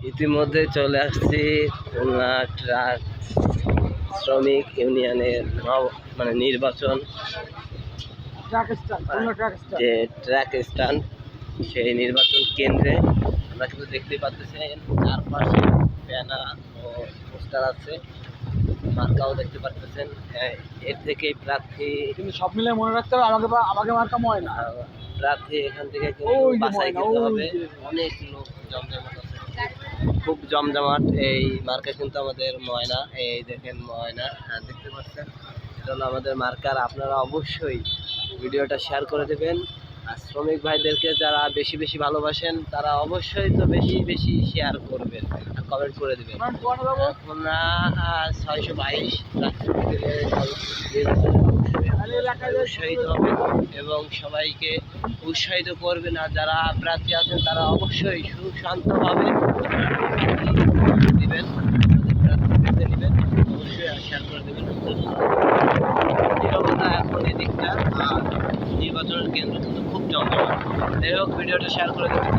ইতিমধ্যে চলে আসছি খুলনা ট্রাক শ্রমিক ইউনিয়নের মানে নির্বাচন ট্রাক স্ট্যান্ড ট্রাক স্ট্যান্ড। যে ট্র্যাক স্ট্যান্ড সেই নির্বাচন কেন্দ্রে আমরা কিন্তু দেখতে পাচ্ছেন চারপাশে ব্যানার ও পোস্টার আছে। মার্কাও দেখতে পাচ্ছেন। হ্যাঁ, এর থেকে প্রার্থী কিন্তু সব মিলে মনে রাখতে হবে আমাকে আমাকে মার্কা ময় না প্রার্থী এখান থেকে যে ওই হবে। অনেক লোক জমজমাট খুব জমজমাট এই মার্কা কিন্তু আমাদের ময়না এই দেখেন ময়না হ্যাঁ দেখতে পাচ্ছেন? হলো আমাদের মার্কার আপনারা অবশ্যই ভিডিওটা শেয়ার করে দেবেন। আর শ্রমিক ভাইদেরকে যারা বেশি বেশি ভালোবাসেন তারা অবশ্যই তো বেশি বেশি শেয়ার করবেন আর কমেন্ট করে দেবেন। আমরা ছয়শো বাইশ উৎসাহিত হবেন এবং সবাইকে উৎসাহিত করবে না, যারা প্রার্থী আছেন তারা অবশ্যই সুশান্তভাবে দিবেন শেয়ার করে দেবেন। নির্বাচনের কেন্দ্র কিন্তু খুব জমজমাট যাই হোক, ভিডিওটা শেয়ার করে দেবেন।